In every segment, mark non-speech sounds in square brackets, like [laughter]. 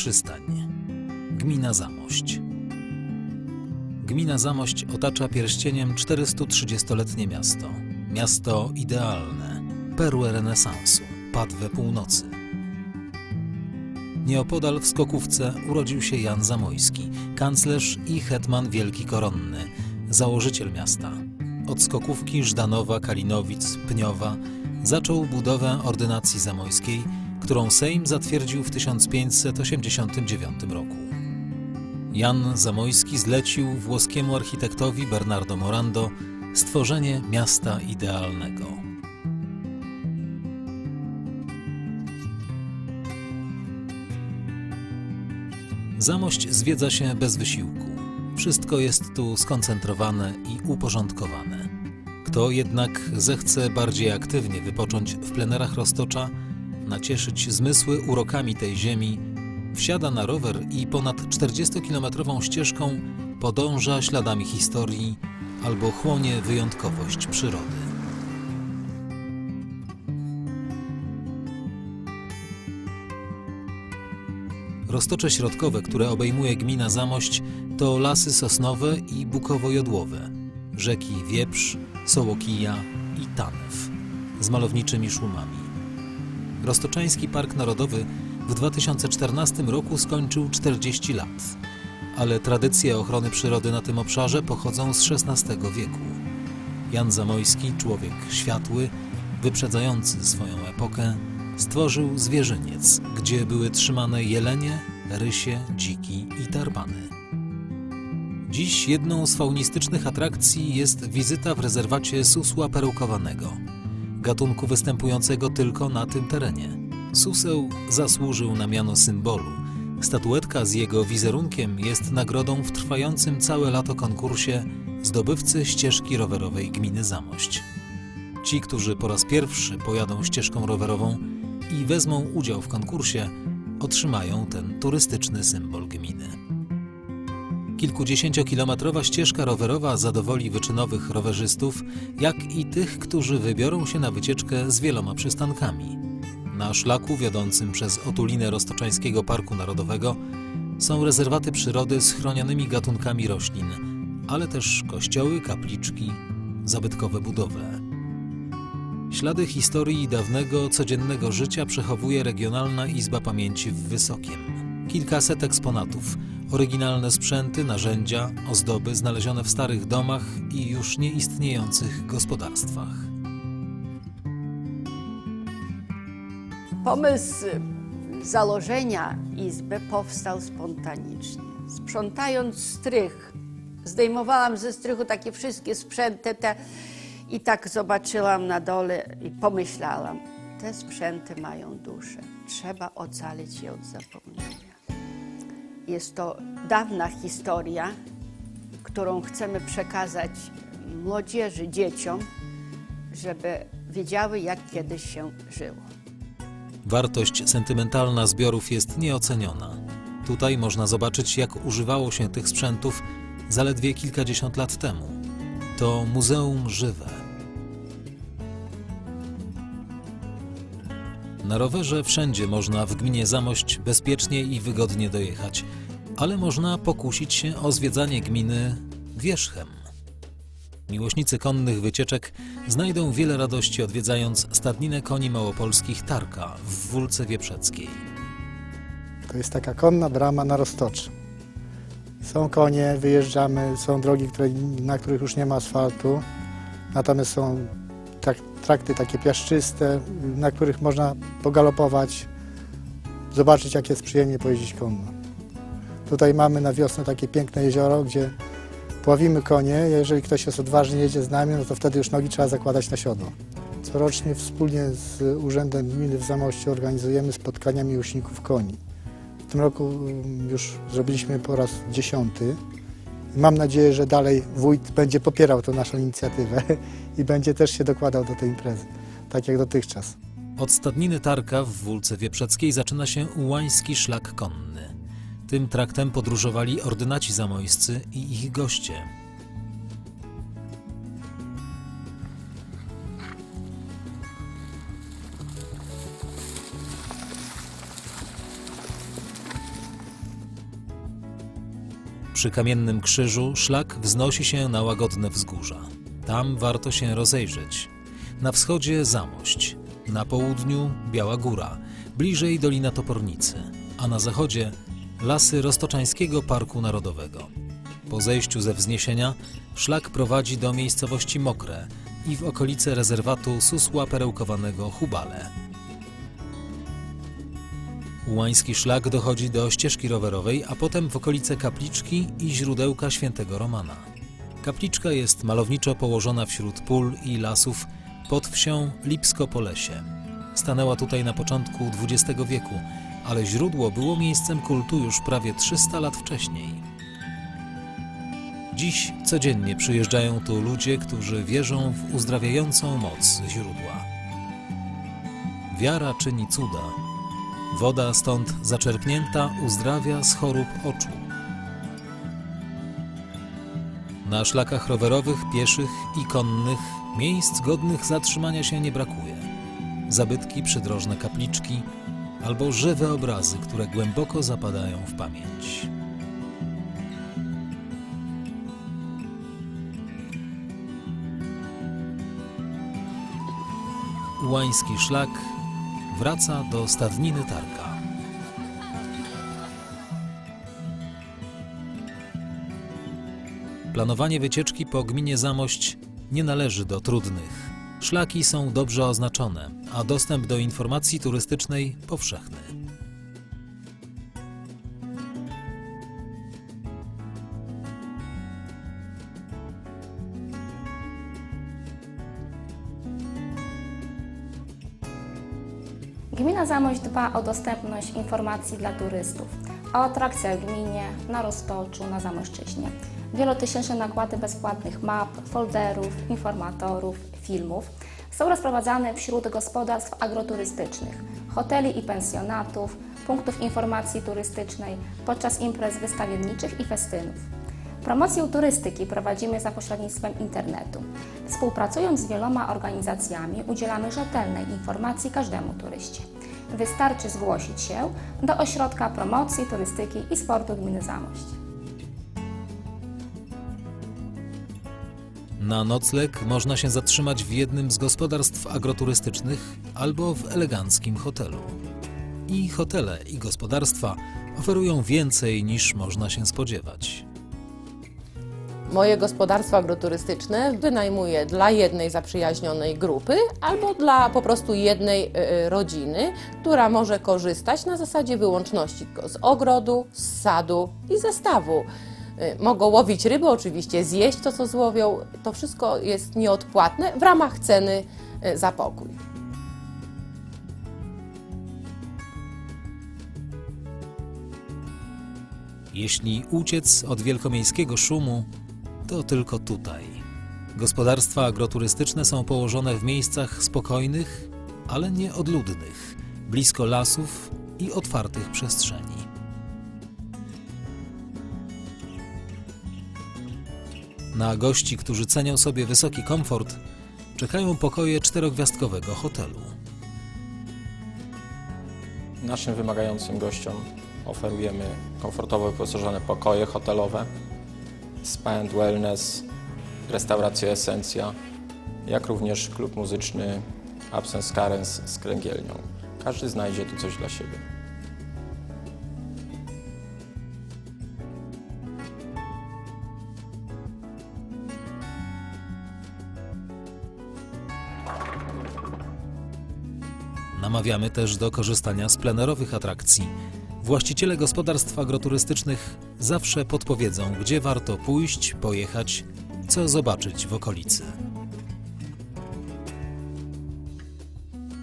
przystań. Gmina Zamość. Gmina Zamość otacza pierścieniem 430-letnie miasto. Miasto idealne, perłę renesansu, padwę północy. Nieopodal w Skokówce urodził się Jan Zamojski, kanclerz i hetman wielki koronny, założyciel miasta. Od Skokówki, Żdanowa, Kalinowic, Pniowa zaczął budowę ordynacji zamojskiej, którą Sejm zatwierdził w 1589 roku. Jan Zamojski zlecił włoskiemu architektowi Bernardo Morando stworzenie miasta idealnego. Zamość zwiedza się bez wysiłku. Wszystko jest tu skoncentrowane i uporządkowane. Kto jednak zechce bardziej aktywnie wypocząć w plenerach Roztocza, nacieszyć zmysły urokami tej ziemi, wsiada na rower i ponad 40-kilometrową ścieżką podąża śladami historii albo chłonie wyjątkowość przyrody. Roztocze środkowe, które obejmuje gmina Zamość, to lasy sosnowe i bukowo-jodłowe, rzeki Wieprz, Sołokija i Tanew z malowniczymi szumami. Roztoczański Park Narodowy w 2014 roku skończył 40 lat, ale tradycje ochrony przyrody na tym obszarze pochodzą z XVI wieku. Jan Zamojski, człowiek światły, wyprzedzający swoją epokę, stworzył zwierzyniec, gdzie były trzymane jelenie, rysie, dziki i tarbany. Dziś jedną z faunistycznych atrakcji jest wizyta w rezerwacie susła perukowanego, gatunku występującego tylko na tym terenie. Suseł zasłużył na miano symbolu. Statuetka z jego wizerunkiem jest nagrodą w trwającym całe lato konkursie zdobywcy ścieżki rowerowej gminy Zamość. Ci, którzy po raz pierwszy pojadą ścieżką rowerową i wezmą udział w konkursie, otrzymają ten turystyczny symbol gminy. Kilkudziesięciokilometrowa ścieżka rowerowa zadowoli wyczynowych rowerzystów, jak i tych, którzy wybiorą się na wycieczkę z wieloma przystankami. Na szlaku wiodącym przez otulinę Roztoczańskiego Parku Narodowego są rezerwaty przyrody z chronionymi gatunkami roślin, ale też kościoły, kapliczki, zabytkowe budowle. Ślady historii dawnego, codziennego życia przechowuje Regionalna Izba Pamięci w Wysokiem. Kilkaset eksponatów, oryginalne sprzęty, narzędzia, ozdoby znalezione w starych domach i już nieistniejących gospodarstwach. Pomysł założenia izby powstał spontanicznie. Sprzątając strych, zdejmowałam ze strychu takie wszystkie sprzęty te i tak zobaczyłam na dole i pomyślałam, te sprzęty mają duszę. Trzeba ocalić je od zapomnienia. Jest to dawna historia, którą chcemy przekazać młodzieży, dzieciom, żeby wiedziały, jak kiedyś się żyło. Wartość sentymentalna zbiorów jest nieoceniona. Tutaj można zobaczyć, jak używało się tych sprzętów zaledwie kilkadziesiąt lat temu. To muzeum żywe. Na rowerze wszędzie można w gminie Zamość bezpiecznie i wygodnie dojechać, ale można pokusić się o zwiedzanie gminy wierzchem. Miłośnicy konnych wycieczek znajdą wiele radości odwiedzając stadninę koni małopolskich Tarka w Wólce Wieprzeckiej. To jest taka konna brama na Roztoczy. Są konie, wyjeżdżamy, są drogi, które, na których już nie ma asfaltu, natomiast są trakty takie piaszczyste, na których można pogalopować, zobaczyć jak jest przyjemnie pojeździć konno. Tutaj mamy na wiosnę takie piękne jezioro, gdzie pławimy konie. Jeżeli ktoś jest odważny, jedzie z nami, no to wtedy już nogi trzeba zakładać na siodło. Corocznie wspólnie z Urzędem Gminy w Zamościu organizujemy spotkania miłośników koni. W tym roku już zrobiliśmy po raz dziesiąty. Mam nadzieję, że dalej wójt będzie popierał tę naszą inicjatywę [laughs] i będzie też się dokładał do tej imprezy, tak jak dotychczas. Od stadniny Tarka w Wólce Wieprzeckiej zaczyna się Ułański Szlak Konny. Tym traktem podróżowali ordynaci zamojscy i ich goście. Przy kamiennym krzyżu szlak wznosi się na łagodne wzgórza. Tam warto się rozejrzeć. Na wschodzie Zamość, na południu Biała Góra, bliżej Dolina Topornicy, a na zachodzie lasy Roztoczańskiego Parku Narodowego. Po zejściu ze wzniesienia szlak prowadzi do miejscowości Mokre i w okolice rezerwatu susła perełkowanego Hubale. Łański szlak dochodzi do ścieżki rowerowej, a potem w okolice kapliczki i źródełka świętego Romana. Kapliczka jest malowniczo położona wśród pól i lasów pod wsią Lipsko-Polesie. Stanęła tutaj na początku XX wieku, ale źródło było miejscem kultu już prawie 300 lat wcześniej. Dziś codziennie przyjeżdżają tu ludzie, którzy wierzą w uzdrawiającą moc źródła. Wiara czyni cuda. Woda stąd zaczerpnięta uzdrawia z chorób oczu. Na szlakach rowerowych, pieszych i konnych miejsc godnych zatrzymania się nie brakuje. Zabytki, przydrożne kapliczki albo żywe obrazy, które głęboko zapadają w pamięć. Łański szlak wraca do stadniny Tarka. Planowanie wycieczki po gminie Zamość nie należy do trudnych. Szlaki są dobrze oznaczone, a dostęp do informacji turystycznej powszechny. Gmina Zamość dba o dostępność informacji dla turystów, o atrakcjach w gminie, na Roztoczu, na Zamoszczyźnie. Wielotysięczne nakłady bezpłatnych map, folderów, informatorów, filmów są rozprowadzane wśród gospodarstw agroturystycznych, hoteli i pensjonatów, punktów informacji turystycznej podczas imprez wystawienniczych i festynów. Promocję turystyki prowadzimy za pośrednictwem internetu. Współpracując z wieloma organizacjami, udzielamy rzetelnej informacji każdemu turyście. Wystarczy zgłosić się do Ośrodka Promocji Turystyki i Sportu Gminy Zamość. Na nocleg można się zatrzymać w jednym z gospodarstw agroturystycznych albo w eleganckim hotelu. I hotele, i gospodarstwa oferują więcej niż można się spodziewać. Moje gospodarstwo agroturystyczne wynajmuję dla jednej zaprzyjaźnionej grupy albo dla po prostu jednej y, y, rodziny, która może korzystać na zasadzie wyłączności z ogrodu, z sadu i ze stawu. Y, Mogą łowić ryby, oczywiście zjeść to, co złowią. To wszystko jest nieodpłatne w ramach ceny za pokój. Jeśli uciec od wielkomiejskiego szumu, to tylko tutaj. Gospodarstwa agroturystyczne są położone w miejscach spokojnych, ale nie odludnych, blisko lasów i otwartych przestrzeni. Na gości, którzy cenią sobie wysoki komfort, czekają pokoje czterogwiazdkowego hotelu. Naszym wymagającym gościom oferujemy komfortowo wyposażone pokoje hotelowe, spa and wellness, restaurację Esencja, jak również klub muzyczny Absence Carens z kręgielnią. Każdy znajdzie tu coś dla siebie. Namawiamy też do korzystania z plenerowych atrakcji. Właściciele gospodarstw agroturystycznych zawsze podpowiedzą, gdzie warto pójść, pojechać, co zobaczyć w okolicy.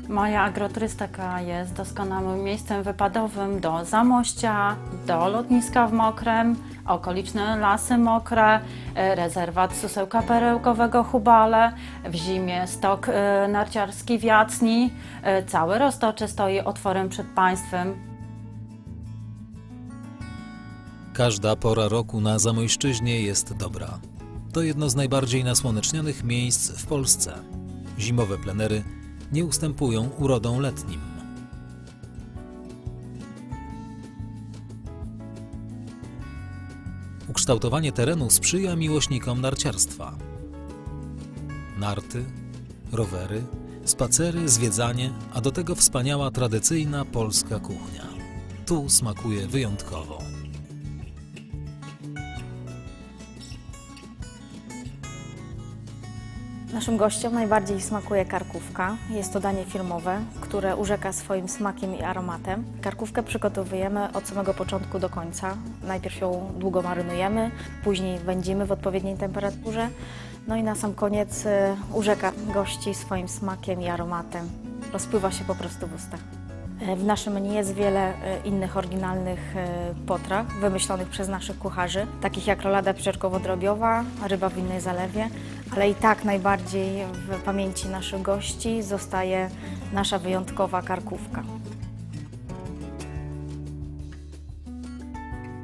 Moja agroturystyka jest doskonałym miejscem wypadowym do Zamościa, do lotniska w Mokrem, okoliczne lasy mokre, e, rezerwat susełka perełkowego Hubale, w zimie stok e, narciarski w Jacni. E, Całe Roztocze stoi otworem przed Państwem. Każda pora roku na Zamojszczyźnie jest dobra. To jedno z najbardziej nasłonecznionych miejsc w Polsce. Zimowe plenery nie ustępują urodą letnim. Ukształtowanie terenu sprzyja miłośnikom narciarstwa. Narty, rowery, spacery, zwiedzanie, a do tego wspaniała tradycyjna polska kuchnia. Tu smakuje wyjątkowo. Naszym gościom najbardziej smakuje karkówka. Jest to danie filmowe, które urzeka swoim smakiem i aromatem. Karkówkę przygotowujemy od samego początku do końca. Najpierw ją długo marynujemy, później wędzimy w odpowiedniej temperaturze. No i na sam koniec y, urzeka gości swoim smakiem i aromatem. Rozpływa się po prostu w ustach. E, W naszym menu jest wiele e, innych oryginalnych e, potraw wymyślonych przez naszych kucharzy, takich jak rolada pieczarkowo-drobiowa, ryba w innej zalewie, ale i tak najbardziej w pamięci naszych gości zostaje nasza wyjątkowa karkówka.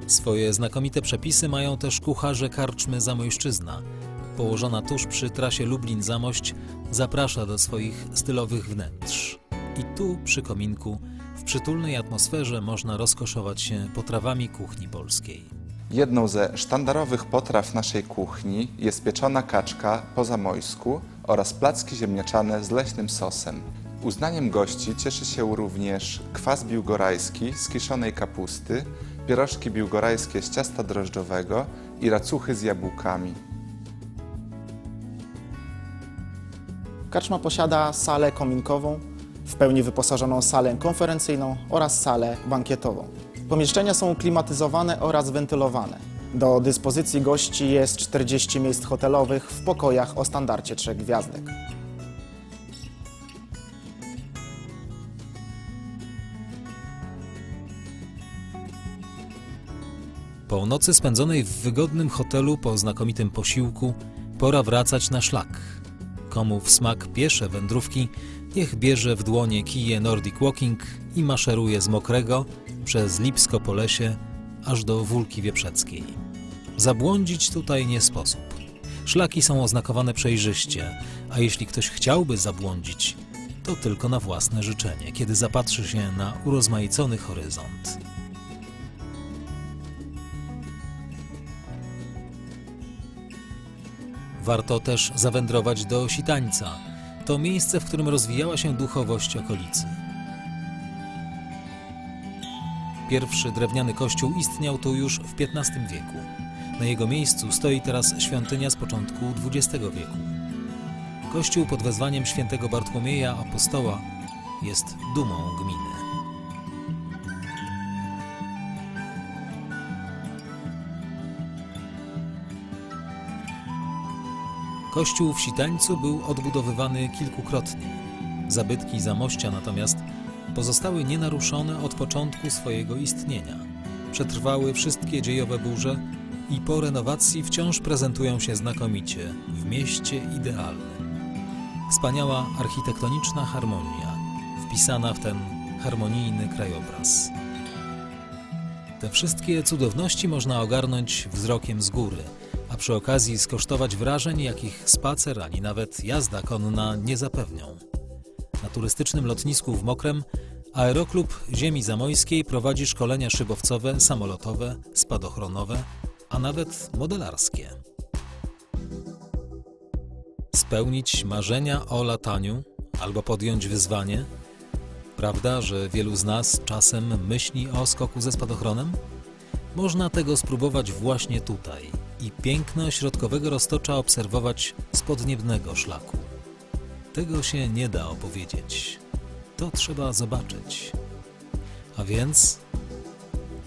Swoje znakomite przepisy mają też kucharze karczmy Zamojszczyzna. Położona tuż przy trasie Lublin-Zamość zaprasza do swoich stylowych wnętrz. I tu, przy kominku, w przytulnej atmosferze można rozkoszować się potrawami kuchni polskiej. Jedną ze sztandarowych potraw naszej kuchni jest pieczona kaczka po zamojsku oraz placki ziemniaczane z leśnym sosem. Uznaniem gości cieszy się również kwas biłgorajski z kiszonej kapusty, pierożki biłgorajskie z ciasta drożdżowego i racuchy z jabłkami. Karczma posiada salę kominkową, w pełni wyposażoną salę konferencyjną oraz salę bankietową. Pomieszczenia są klimatyzowane oraz wentylowane. Do dyspozycji gości jest 40 miejsc hotelowych w pokojach o standardzie trzech gwiazdek. Po nocy spędzonej w wygodnym hotelu po znakomitym posiłku, pora wracać na szlak. Komu w smak piesze wędrówki, niech bierze w dłonie kije Nordic Walking i maszeruje z Mokrego przez Lipsko po lesie aż do Wólki Wieprzeckiej. Zabłądzić tutaj nie sposób. Szlaki są oznakowane przejrzyście, a jeśli ktoś chciałby zabłądzić, to tylko na własne życzenie, kiedy zapatrzy się na urozmaicony horyzont. Warto też zawędrować do Sitańca. To miejsce, w którym rozwijała się duchowość okolicy. Pierwszy drewniany kościół istniał tu już w XV wieku. Na jego miejscu stoi teraz świątynia z początku XX wieku. Kościół pod wezwaniem świętego Bartłomieja Apostoła jest dumą gminy. Kościół w Sitańcu był odbudowywany kilkukrotnie. Zabytki zamościa natomiast pozostały nienaruszone od początku swojego istnienia. Przetrwały wszystkie dziejowe burze i po renowacji wciąż prezentują się znakomicie w mieście idealnym. Wspaniała architektoniczna harmonia, wpisana w ten harmonijny krajobraz. Te wszystkie cudowności można ogarnąć wzrokiem z góry, a przy okazji skosztować wrażeń, jakich spacer ani nawet jazda konna nie zapewnią. Na turystycznym lotnisku w Mokrem Aeroklub Ziemi Zamojskiej prowadzi szkolenia szybowcowe, samolotowe, spadochronowe, a nawet modelarskie. Spełnić marzenia o lataniu albo podjąć wyzwanie? Prawda, że wielu z nas czasem myśli o skoku ze spadochronem? Można tego spróbować właśnie tutaj i piękno środkowego roztocza obserwować z podniebnego szlaku. Tego się nie da opowiedzieć. To trzeba zobaczyć. A więc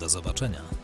do zobaczenia.